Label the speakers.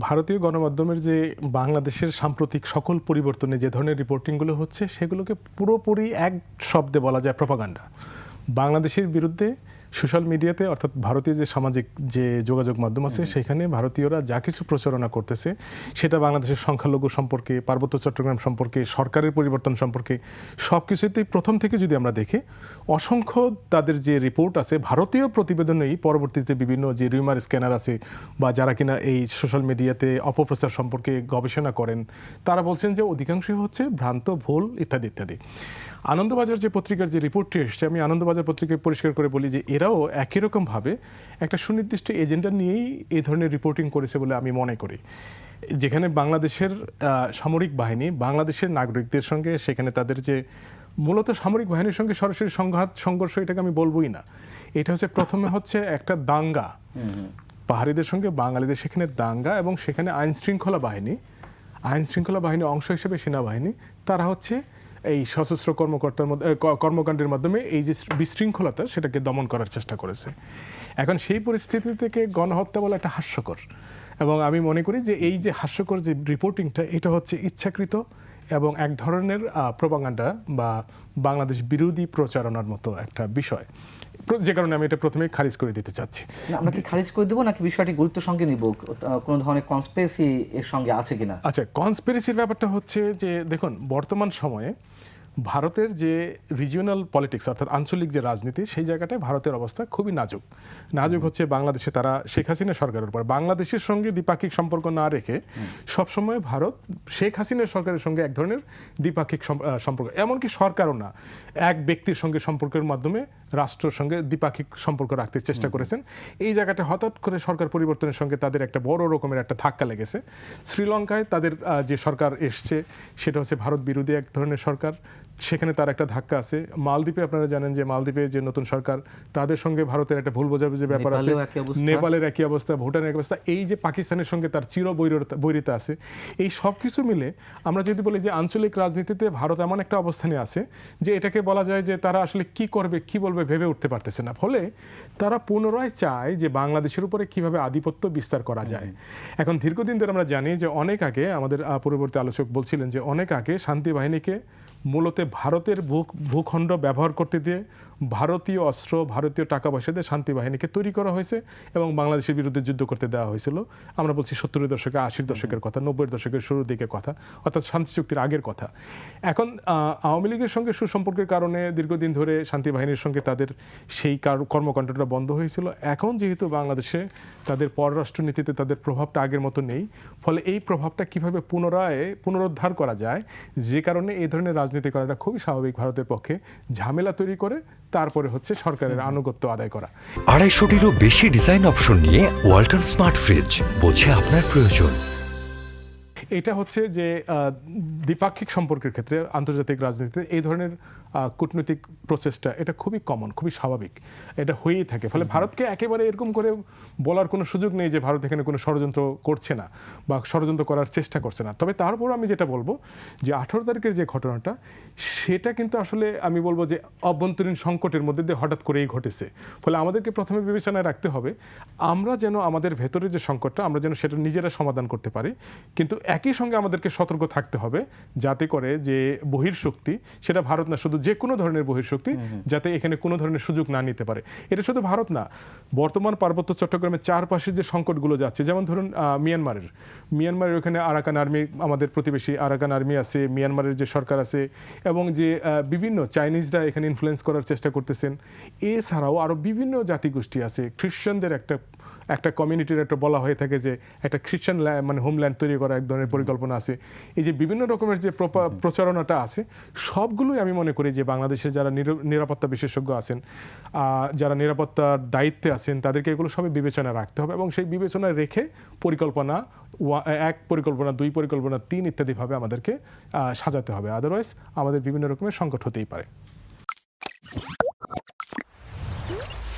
Speaker 1: ভারতীয় গণমাধ্যমের যে বাংলাদেশের সাম্প্রতিক সকল পরিবর্তনে যে ধরনের রিপোর্টিংগুলো হচ্ছে, সেগুলোকে পুরোপুরি এক শব্দে বলা যায় প্রপাগান্ডা বাংলাদেশের বিরুদ্ধে সোশ্যাল মিডিয়াতে অর্থাৎ ভারতীয় যে সামাজিক যে যোগাযোগ মাধ্যম আছে সেখানে ভারতীয়রা যা কিছু প্রচারণা করতেছে সেটা বাংলাদেশের সংখ্যালঘু সম্পর্কে পার্বত্য চট্টগ্রাম সম্পর্কে সরকারের পরিবর্তন সম্পর্কে সব কিছুতেই প্রথম থেকে যদি আমরা দেখি অসংখ্য তাদের যে রিপোর্ট আছে ভারতীয় প্রতিবেদনেই পরবর্তীতে বিভিন্ন যে রিউমার স্ক্যানার আছে বা যারা কিনা এই সোশ্যাল মিডিয়াতে অপপ্রচার সম্পর্কে গবেষণা করেন তারা বলছেন যে অধিকাংশই হচ্ছে ভ্রান্ত ভুল ইত্যাদি ইত্যাদি। আনন্দবাজার যে পত্রিকার যে রিপোর্টটি এসছে, আমি আনন্দবাজার পত্রিকায় পরিষ্কার করে বলি যে এরাও একই রকমভাবে একটা সুনির্দিষ্ট এজেন্ডা নিয়েই এই ধরনের রিপোর্টিং করেছে বলে আমি মনে করি। যেখানে বাংলাদেশের সামরিক বাহিনী, বাংলাদেশের নাগরিকদের সঙ্গে, সেখানে তাদের যে মূলত সামরিক বাহিনীর সঙ্গে সরাসরি সংঘাত, সংঘর্ষ এটাকে আমি বলবোই না। এটা হচ্ছে প্রথমে হচ্ছে একটা দাঙ্গা। পাহাড়িদের সঙ্গে বাঙালিদের, সেখানে দাঙ্গা এবং সেখানে আইন শৃঙ্খলা বাহিনী আইন শৃঙ্খলা বাহিনীর অংশ হিসেবে সেনাবাহিনী, তারা হচ্ছে এই সশস্ত্র কর্মকর্তার মধ্যে কর্মকাণ্ডের মাধ্যমে এই যে বিশৃঙ্খলতা সেটাকে দমন করার চেষ্টা করেছে। এখন সেই পরিস্থিতি থেকে গণহত্যা বলা একটা হাস্যকর। এবং আমি মনে করি যে এই যে হাস্যকর যে রিপোর্টিংটা এটা হচ্ছে ইচ্ছাকৃত এবং এক ধরনের প্রপাগান্ডা বা বাংলাদেশ বিরোধী প্রচারণার মতো একটা বিষয়। যে কারণে আমি এটা প্রথমে খারিজ করে দিতে চাচ্ছি।
Speaker 2: আমরা কি খারিজ করে দেবো নাকি বিষয়টি গুরুত্ব সঙ্গে নিব? কোন কোনো ধরনের কনস্পিরেসি এর সঙ্গে আছে কিনা?
Speaker 1: আচ্ছা কনস্পিরেসির ব্যাপারটা হচ্ছে যে দেখুন বর্তমান সময়ে ভারতের যে রিজিওনাল পলিটিক্স অর্থাৎ আঞ্চলিক যে রাজনীতি সেই জায়গাটায় ভারতের অবস্থা খুবই নাজুক। নাজুক হচ্ছে বাংলাদেশে তারা শেখ হাসিনা সরকারের উপর। বাংলাদেশের সঙ্গে দ্বিপাক্ষিক সম্পর্ক না রেখে সবসময় ভারত শেখ হাসিনা সরকারের সঙ্গে এক ধরনের দ্বিপাক্ষিক সম্পর্ক। এমনকি সরকারও না। এক ব্যক্তির সঙ্গে সম্পর্কের মাধ্যমে রাষ্ট্রের সঙ্গে দ্বিপাক্ষিক সম্পর্ক রাখতে চেষ্টা করেছেন। এই জায়গাটা হঠাৎ করে সরকার পরিবর্তনের সঙ্গে তাদের একটা বড় রকমের একটা ধাক্কা লেগেছে। শ্রীলঙ্কায় তাদের যে সরকার এসছে সেটা হচ্ছে ভারত বিরোধী এক ধরনের সরকার। সেখানে তার একটা ধাক্কা আছে। মালদ্বীপে আপনারা জানেন যে মালদ্বীপে যে নতুন সরকার তাদের সঙ্গে ভারতের একটা ভুল বোঝাবুঝি ব্যাপার আছে। নেপালের একই অবস্থা ভুটানের একই অবস্থা এই যে পাকিস্তানের সঙ্গে তার চির বৈরতা আছে। এই সব কিছু মিলে আমরা যদি বলি যে আঞ্চলিক রাজনীতিতে ভারত এমন একটা অবস্থানে আছে যে এটাকে বলা যায় যে তারা আসলে কি করবে কি বলবে ভেবে উঠতে পারতেছে না। ফলে তারা পুনরায় চায় যে বাংলাদেশের উপরে কীভাবে আধিপত্য বিস্তার করা যায়। এখন দীর্ঘদিন ধরে আমরা জানি যে অনেক আগে আমাদের পূর্ববর্তী আলোচক বলছিলেন যে অনেক আগে শান্তি বাহিনীকে মূলত ভারতের ভূ, ভূখণ্ড ব্যবহার করতে দিয়ে ভারতীয় অস্ত্র, ভারতীয় টাকা পয়সা দিয়ে শান্তি বাহিনীকে তৈরি করা হয়েছে এবং বাংলাদেশের বিরুদ্ধে যুদ্ধ করতে দেওয়া হয়েছিল। আমরা বলছি সত্তরের দশকে, আশির দশকের কথা, নব্বইয়ের দশকের শুরুর দিকে কথা, অর্থাৎ শান্তি চুক্তির আগের কথা। এখন আওয়ামী লীগের সঙ্গে সুসম্পর্কের কারণে দীর্ঘদিন ধরে শান্তি বাহিনীর সঙ্গে তাদের সেই কার- কর্মকাণ্ডটা বন্ধ হয়েছিল। এখন যেহেতু বাংলাদেশে তাদের পররাষ্ট্রনীতিতে তাদের প্রভাবটা আগের মতো নেই, ফলে এই প্রভাবটা কীভাবে পুনরায়, পুনরুদ্ধার করা যায়, যে কারণে এই ধরনের রাজনীতি করাটা খুবই স্বাভাবিক ভারতের পক্ষে। ঝামেলা তৈরি করে তারপরে হচ্ছে সরকারের আনুগত্য আদায় করা।
Speaker 3: আড়াইশোটিরও বেশি ডিজাইন অপশন নিয়ে ওয়াল্টন স্মার্ট ফ্রিজ বোঝে আপনার প্রয়োজন।
Speaker 1: এটা হচ্ছে যে আহ, দ্বিপাক্ষিক সম্পর্কের ক্ষেত্রে আন্তর্জাতিক রাজনীতিতে এই ধরনের কূটনৈতিক প্রচেষ্টা এটা খুবই কমন খুবই স্বাভাবিক। এটা হয়েই থাকে। ফলে ভারতকে একেবারে এরকম করে বলার কোনো সুযোগ নেই যে ভারত এখানে কোনো ষড়যন্ত্র করছে না বা ষড়যন্ত্র করার চেষ্টা করছে না। তবে তারপর আমি যেটা বলব যে আঠারো তারিখের যে ঘটনাটা সেটা কিন্তু আসলে আমি বলব যে অভ্যন্তরীণ সংকটের মধ্যে দিয়ে হঠাৎ করেই ঘটেছে। ফলে আমাদেরকে প্রথমে বিবেচনায় রাখতে হবে আমরা যেন আমাদের ভেতরে যে সংকটটা আমরা যেন সেটা নিজেরা সমাধান করতে পারি। কিন্তু একই সঙ্গে আমাদেরকে সতর্ক থাকতে হবে যাতে করে যে বহির্শক্তি সেটা ভারত না শুধু যে কোনো ধরনের বহিঃশক্তি যাতে এখানে কোনো ধরনের সুযোগ না নিতে পারে। এটা শুধু ভারত না বর্তমান পার্বত্য চট্টগ্রামের চারপাশে যে সংকটগুলো যাচ্ছে যেমন ধরুন মিয়ানমারের। মিয়ানমারের ওখানে আরাকান আর্মি আমাদের প্রতিবেশী আরাকান আর্মি আছে মিয়ানমারের যে সরকার আছে এবং যে বিভিন্ন চাইনিজরা এখানে ইনফ্লুয়েন্স করার চেষ্টা করতেছেন। এছাড়াও আরও বিভিন্ন জাতিগোষ্ঠী আছে খ্রিশ্চানদের একটা একটা কমিউনিটির একটা বলা হয়ে থাকে যে একটা খ্রিশ্চান মানে হোমল্যান্ড তৈরি করা এক ধরনের পরিকল্পনা আছে। এই যে বিভিন্ন রকমের যে প্রচারণাটা আছে সবগুলোই আমি মনে করি যে বাংলাদেশের যারা নির- নিরাপত্তা বিশেষজ্ঞ আছেন যারা নিরাপত্তার দায়িত্বে আছেন তাদেরকে এগুলো সবই বিবেচনা রাখতে হবে এবং সেই বিবেচনায় রেখে পরিকল্পনা ওয়া- এক পরিকল্পনা দুই পরিকল্পনা তিন ইত্যাদিভাবে আমাদেরকে সাজাতে হবে। আদারওয়াইজ আমাদের বিভিন্ন রকমের সংকট হতেই পারে।